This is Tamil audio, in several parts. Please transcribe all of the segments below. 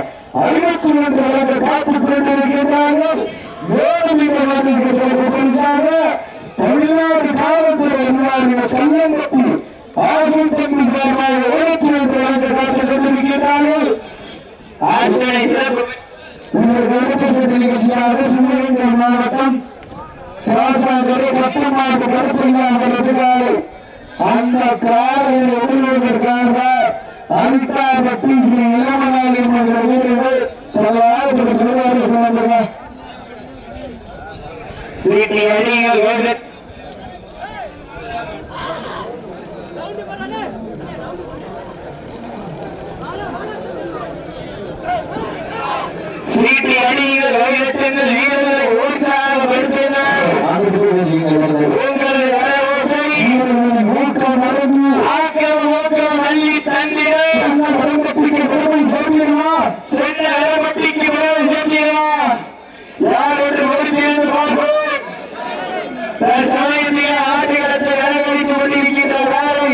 சார்பாக ஐநூத்தி ஒன்று வழங்க காத்துக் கொண்டிருக்கின்றார்கள் நாட்டுக்கு சிறப்பு பரிசாக தமிழ்நாடு காவல்துறை அதிகாரிகள் சையம்பட்டி ஆசன் தம்பி சார்பாக ஐநூத்தி ஒன்று வழங்க காத்துக் கொண்டிருக்கின்றார்கள் அத்தனை சிறப்பு. நிகழ்ச்சியாக சிவகங்கை மாவட்டம் காசாதுறை பத்தொன்பது கருப்பையா அவர்களுக்காக அந்த காலையில் உள்ளதற்காக அனிதாபட்டி ஸ்ரீ இளமநாயகம் என்கிற வீரர்கள் பல ஆயிரத்தி திருவாரூர் சொல்லுங்க சீட்டி அடிகள் ஸ்ரீ சீட்டி அடிகள் வைரத்தின் வீரர்களை உற்சாகப்படுத்தினார் அங்கிட்டு போய் பேசிக்கிட்டு வருது உங்களது வரவோசை வீரர்களின் ஊக்கம் மறந்து ஆக்கம் ஊக்கம் அள்ளி தந்திர அந்த குடும்பத்திற்கு பெருமை சேர்க்கிறா சென்ன அறப்பட்டிக்கு முதல் செல்கிறார் யார் என்று பொறுத்திருந்து பார்ப்போம் தற்சமயத்தில் ஆட்டுகளத்தை அலங்கரித்துக் கொண்டிருக்கின்ற காலை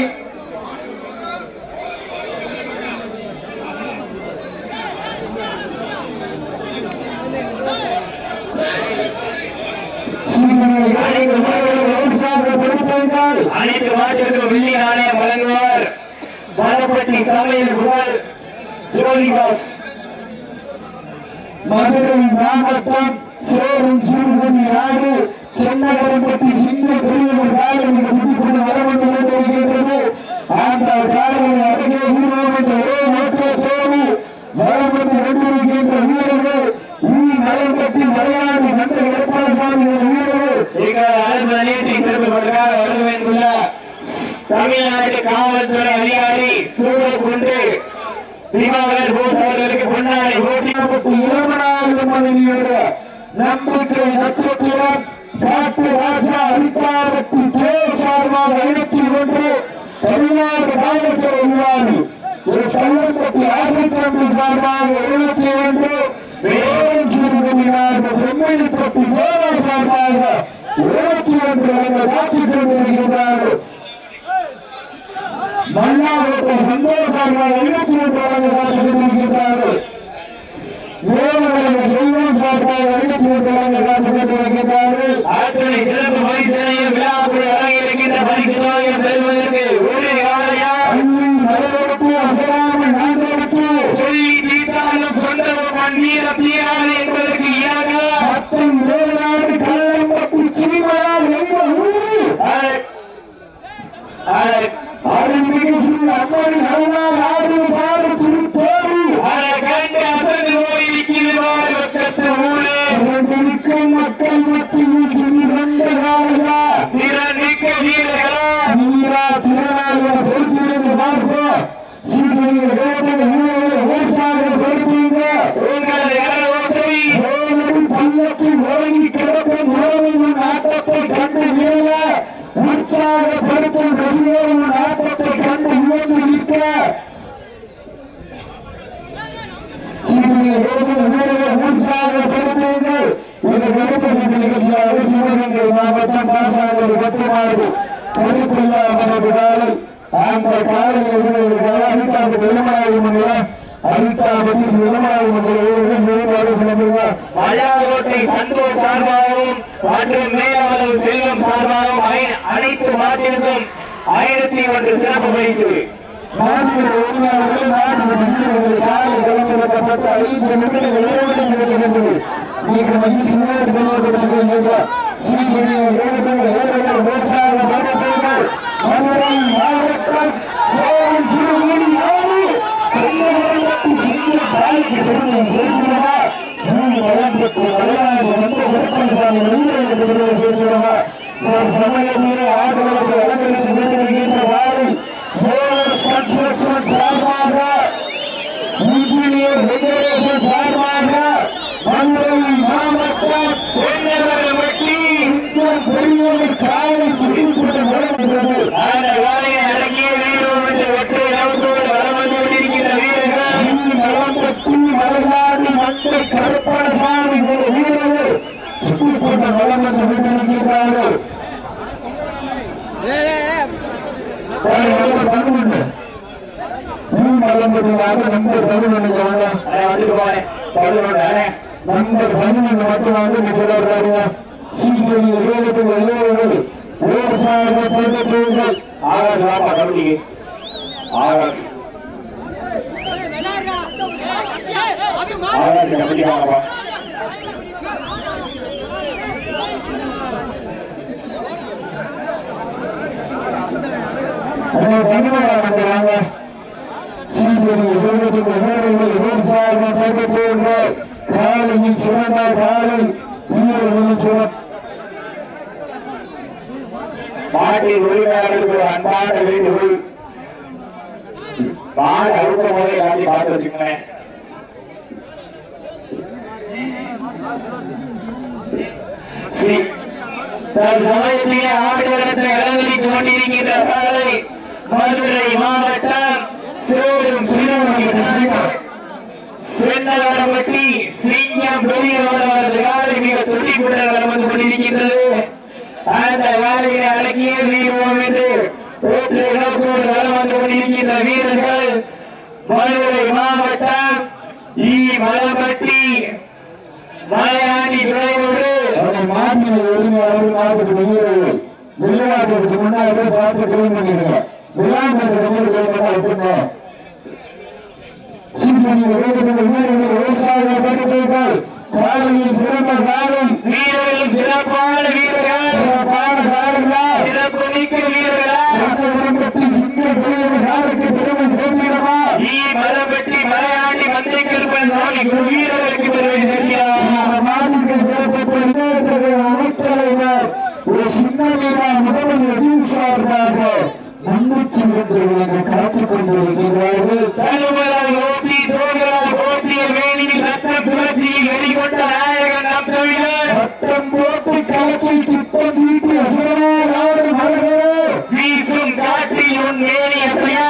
அனைத்து வீரர்களும் உற்சாகப்படுத்துங்கள் அனைத்து மாட்டிற்கும் வெள்ளி நாணயம் வழங்குவார் மரப்பட்டி சமையல் புகழ் ஜோதிபாஸ் மதுரை மாவட்டம் சேரும் சிறுபதி நாடு சென்னகரம்பட்டி சிங்க பெரியவர் காலம் புதுக்குடி வரவந்து கொண்டிருக்கின்றது அந்த காலம் அருகே வீரம் என்ற ஒரே நோக்கத்தோடு வரவந்து கொண்டிருக்கின்ற வீரர்கள் இனி நலம் கட்டி மலையாளி நன்ற எடப்பாடி வீரர்கள். எங்கள் அரசு நிலையத்தை சிறப்புப்படுகிறார் வருவேண்டுள்ள தமிழ்நாட்டு காவல்துறை அதிகாரி சூழல் கொண்டு தீபாவளி போஸ் அவர்களுக்கு முன்னாடி போட்டி இருபதாவது மனைவியோட நம்பிக்கை நட்சத்திரம் காட்டு ராஜா அரிப்பாவட்டி தேர் சார்பாக ஐநூத்தி ஒன்று தமிழ்நாடு காவல்துறை விழாவில் ஒரு சல்லம்பட்டி ஆசிரியர் சார்பாக எழுபத்தி ஒன்று மேலும் சிறுபதினார் செம்மொழி தொட்டி சார்பாக எழுபத்தி ஒன்று வரை காத்துக் கொண்டிருக்கிறார்கள். மன்னார்வட்ட சந்தோஷமாக ஒன்று வரை காத்துக் கொண்டிருக்கிறார்கள் மேலும் செல்வம் சார்பாக ஒன்று வரை காத்துக் கொண்டிருக்கிறார்கள் அத்தனை சிறப்பு பரிசனையும் விழாக்குள் அரங்கிருக்கின்ற பரிசு தொகையை பெறுவதற்கு ஒரு ஆலயா அள்ளி மரபடுத்து அசராமல் நான்கடுத்து சொல்லி தீர்த்தாலும் சொந்தமும் மண்ணீர தீராது என்பதற்கு இயாக மத்தம் ஏழாண்டு கள்ளம்பட்டு சினிமரால் என்ற ஊரு அ- শ্রী আকবরী ধারণা লাভ பட்டமன்ற நிகழ்ச்சியானது சிவகங்கை மாவட்டம் காசாங்கரை கட்டுமாறு பொதுப்பிள்ளா அவரது காலை அந்த காலையில் பெருமாள் மன்னர் அனிதா பற்றி பெருமாள் மன்னர் சந்தோஷ் சார்பாகவும் மற்றும் மேலாளர் செல்வம் சார்பாகவும் அனைத்து மாற்றிற்கும் ஆயிரத்தி ஒன்று சிறப்பு பரிசு. நாட்டின் காலை கிளம்பப்பட்ட ஐந்து நிமிடங்கள் இருபது நிமிடங்கள் మీకు మంచి సీనియర్ గవర్నమెంట్ సీనియర్ గవర్నమెంట్ பதினொன்று மட்டும் வந்து மிசல் இருக்காருங்க சீக்கிரம் இருபத்தி இருபது விவசாயத்தில் பதினெட்டு ஆகாஷ் ராப்பா கமிட்டிக்கு ஆகாஷ் ஆகாஷ் மண்ணின் சிறந்த காலை வீரர் மண்ணின் சிறப்பு மாட்டின் உரிமையாளர்களுக்கு அன்பான வேண்டுகோள் மாடு அடுத்த மதுரை மாவட்டம் சிறுவரும் சிறுவனுடைய சென்னலவரம்பட்டி ஸ்ரீ விஞ்ஞான புரவியரோடு விகாரை மிக துட்டி கொண்டு நடந்து கொண்டிருக்கின்றது. அந்த வந்து கொண்டிருக்கின்ற வீரர்கள் மதுரை மாவட்டம் ஈ. மலம்பட்டி மலையாண்டி துறையோடு மாநில உரிமையாளர் மாவட்டத்தில் உயிர்கள் விளையாட்டுக்கு முன்னாடி சிப்பம் வீட்டு அசுரமோ யாரும் வீசும் காற்றில் உன் மேலே அசையா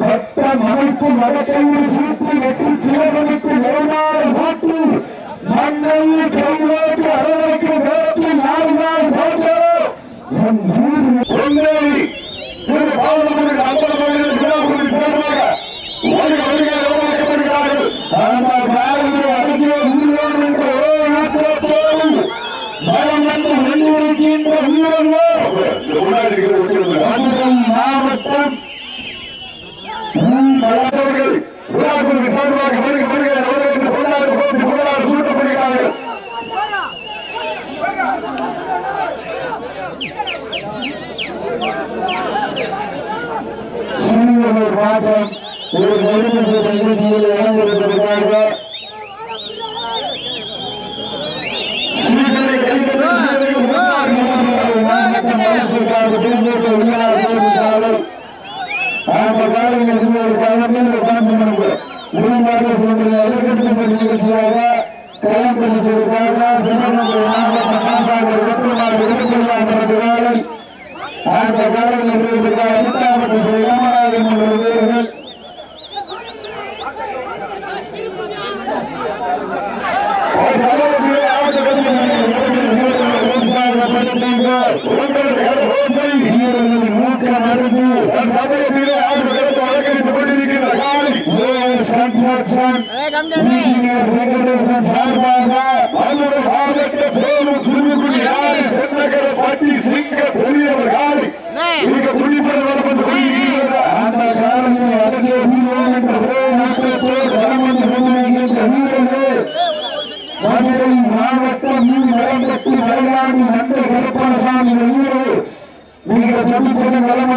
சட்டம் அமைப்பு மரக்கையில் சீட்டு வெற்றி கிழவனுக்கு மூன்றாறு மாற்று மண்ணையில் கைநோக்கி அரவணைக்கு நேரத்தில் நாலு நாள் மதுரை மாவட்டம் கலாச்சாரங்கள் விழாக்குள் விசாரணமாக வருகிறார்கள் அவர்களுக்கு பொருளாதார போட்டி ஒரு பழமையில் உட்கார்ந்து நமக்கு உடன்பாடு நிகழ்ச்சியாக களப்பணித்திற்காக சிவகங்கை மாவட்ட காசாளர் வெற்றுமாறு எடுத்துள்ளார் வேலை அந்த காலையில் எட்டாவது ராமராஜன் வீரர்கள் அந்த காலையில் அழகிய என்ற ஒரே நோக்கத்தோடு வளம் வந்து வீரர்கள் மதுரை மாவட்டம் மீ வளம்பட்டி நன்றி கருப்பணசாமி உள்ளூர் மிக துடிப்புடன் வளம்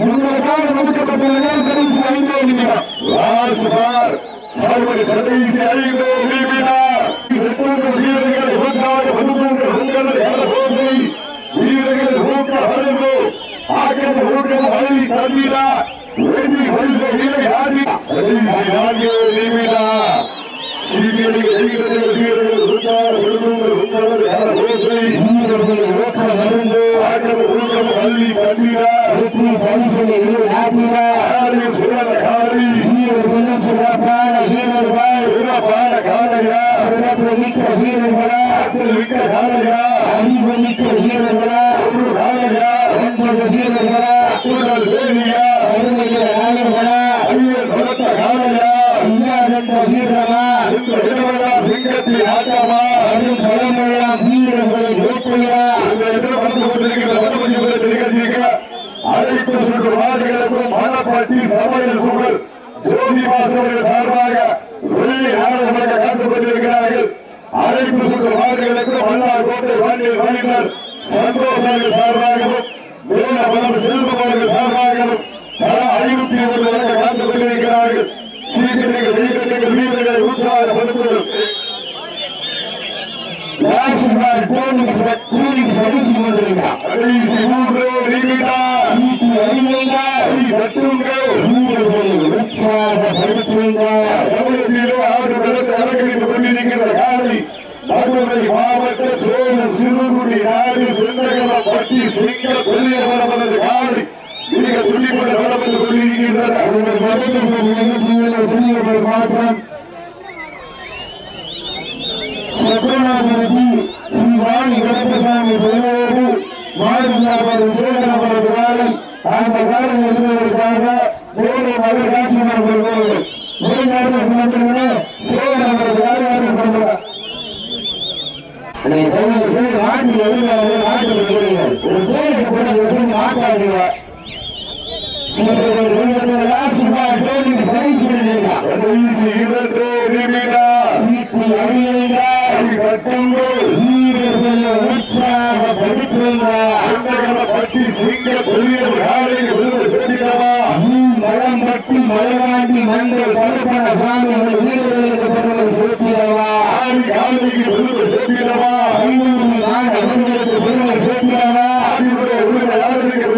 உங்களுக்காக ஒதுக்கப்பட்ட இடம் கடைசி ஐந்தே ஊக்கம் அழி தண்ணீரா வெற்றி பரிசு வீரை ஆடி. கடைசி நான்கே நீவினா சீக்கிரமாக கைப்பற்றுகிற வீரர்கள் உற்சாக ஒதுக்குங்கள் உங்கள் எலகோசை வீரர்கள் ஊக்கம் அருந்து ஊக்கம் அழி தண்ணீரா வெற்றி பரிசனை இரு நாட்டினார் காரியம் சிறந்த காரி. வீரர்களும் சிறப்பான வீரர்கள் சிறப்பான காலையா வீரர்களா ஆற்றல் மிக்க காலையா வீரர்களா ஒரு காலையா ஒன்பது வீரர்களா கூடல் வேலியா அருமைகிற நாயர்களா ஐயன் வீரமா சிங்கத்தின் ஆட்டமா பலமெல்லாம் வீரர்களை அழைப்பு சமையல் புகழ் ஜோதி வாசவர்கள் சார்பாக வெள்ளி நாடகமாக காத்துக் கொண்டிருக்கிறார்கள். அழைப்பு செல்லும் ஆடுகளுக்கும் மன்னார் கோட்டை வாண்டியர் வாயினர் சந்தோஷர்கள் சார்பாகவும் வேலபலம் செல்வமர்கள் சார்பாகவும் பல ஐநூத்தி இருபது வழக்க காத்துக் கொண்டிருக்கிறார்கள். சீக்கிரங்கள் வீரர்கள் வீரர்களை உற்சாகப்படுத்துவது ராஜ்குமார் அலங்கரித்துக் கொண்டிருக்கிற காலை மதுரை மாவட்ட சேலம் சிறுகுடி நாடு செந்தகலம் பட்டி சிங்க கொல்லிய மரமனது காலை மிக துடிப்புடன் வளம் வந்து மாற்றம் பட்டி சிங்க சேர்க்கிறவா மலம் பட்டி மலைவாண்டி மங்கள் கருப்பண சாமி வீரர்களுக்கு பெருமை ஆடி காலைக்கு பெருமை சேர்க்கிறவா ஆடியுடைய உள்ள யாருக்கு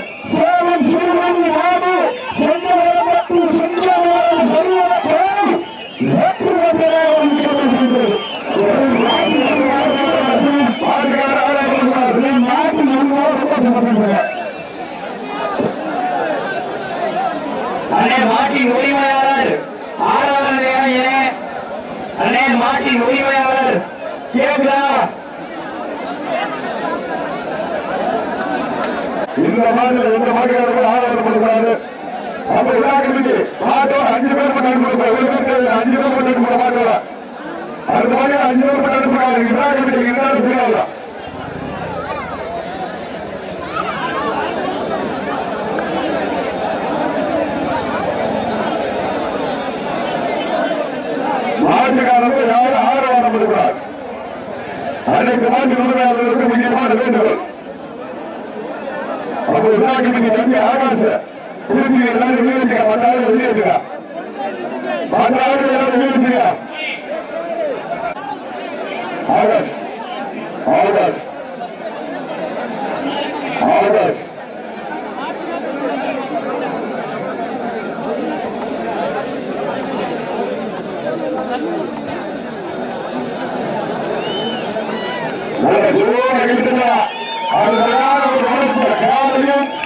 மாட்டின் உரிமையாளர் கேக்குதா இந்த மாதிரி எந்த மாட்டுக்காரர்கள் ஆதரவு பண்ணக்கூடாது அப்ப விழாக்களுக்கு மாட்டோம் அஞ்சு பேர் மட்டும் அனுப்பக்கூடாது அஞ்சு பேர் மட்டும் அனுப்ப மாட்டோம் அடுத்த மாதிரி அஞ்சு பேர் மட்டும் அனுப்புறாங்க விழாக்களுக்கு என்ன சொல்லலாம் மாட்டுக்காரர்கள் யாரும் அனைத்து பண்ணக்கூடாது அன்னைக்கு உரிமையாளர்களுக்கு முக்கியமான வேண்டுகோள். அப்படி உருவாக்கி நீங்க தம்பி ஆகாச திருப்பி எல்லாரும் வெளியேற்றுங்க மற்றாலும் வெளியேற்றுங்க மற்றாலும் எல்லாரும் வெளியேற்றுங்க ஆகாஷ்.